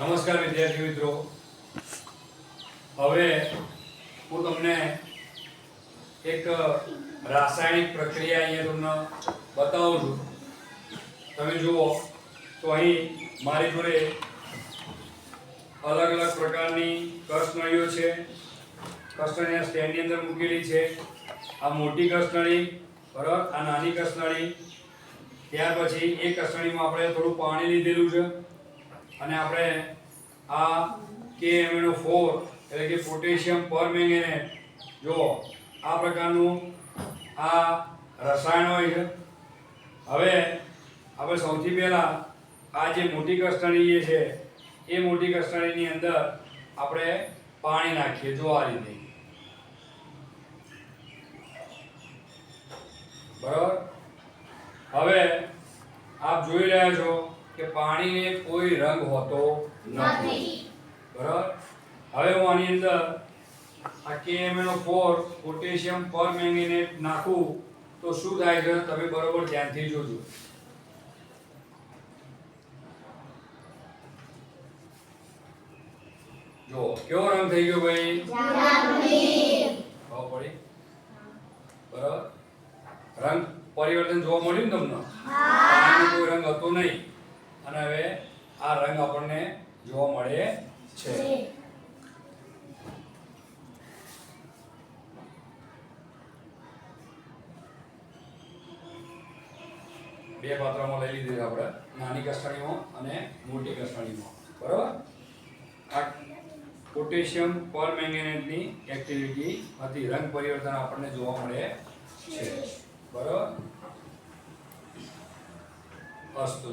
નમસ્કાર વિદ્યાર્થી મિત્રો. હવે હું તમને એક રાસાયણિક પ્રક્રિયા અહીંયા તમને બતાવું છું. તમે જુઓ, તો અહીં મારી જોડે અલગ અલગ પ્રકારની કસનળીઓ છે. કસનળીના સ્ટેન્ડની અંદર મૂકેલી છે. આ મોટી કસનળી, બરાબર? આ નાની કસનળી. ત્યાર પછી એ કસનળીમાં આપણે થોડું પાણી લીધેલું છે. અને આપણે આ KMnO4 એટલે કે પોટેશિયમ પરમેંગેનેટ જો આ પ્રકારનું આ રસાયણ હોય છે. હવે આપણે સૌથી પહેલાં આ જે મોટી કસ્ટડી જે છે, એ મોટી કસ્ટડીની અંદર આપણે પાણી નાખીએ જો આ રીતે. બરાબર? હવે આપ જોઈ રહ્યા છો કે પાણીને કોઈ રંગ હોતો નથી. બરાબર? હવે હું આની અંદર આ KMnO4 પોટેશિયમ પરમેંગેનેટ નાખું તો શું થાય છે? તમે બરોબર ધ્યાનથી જોજો. જો કેવો રંગ થઈ ગયો ભાઈ? ખબર પડી? બરાબર? રંગ પરિવર્તન જોવા મળ્યું ને તમને? કોઈ રંગ હતો નહીં. અને હવે આ રંગ આપણને જોવા મળે છે. બે પાત્રમાં લઈ લીધી આપણે. નાની કસ્ટડીમાં અને મોટી કસ્ટડીમાં. બરાબર? આ પોટેશિયમ પરમેંગેનેટની એક્ટિવિટી હતી. રંગ પરિવર્તન આપણને જોવા મળે છે. બરાબર? અસ્તુ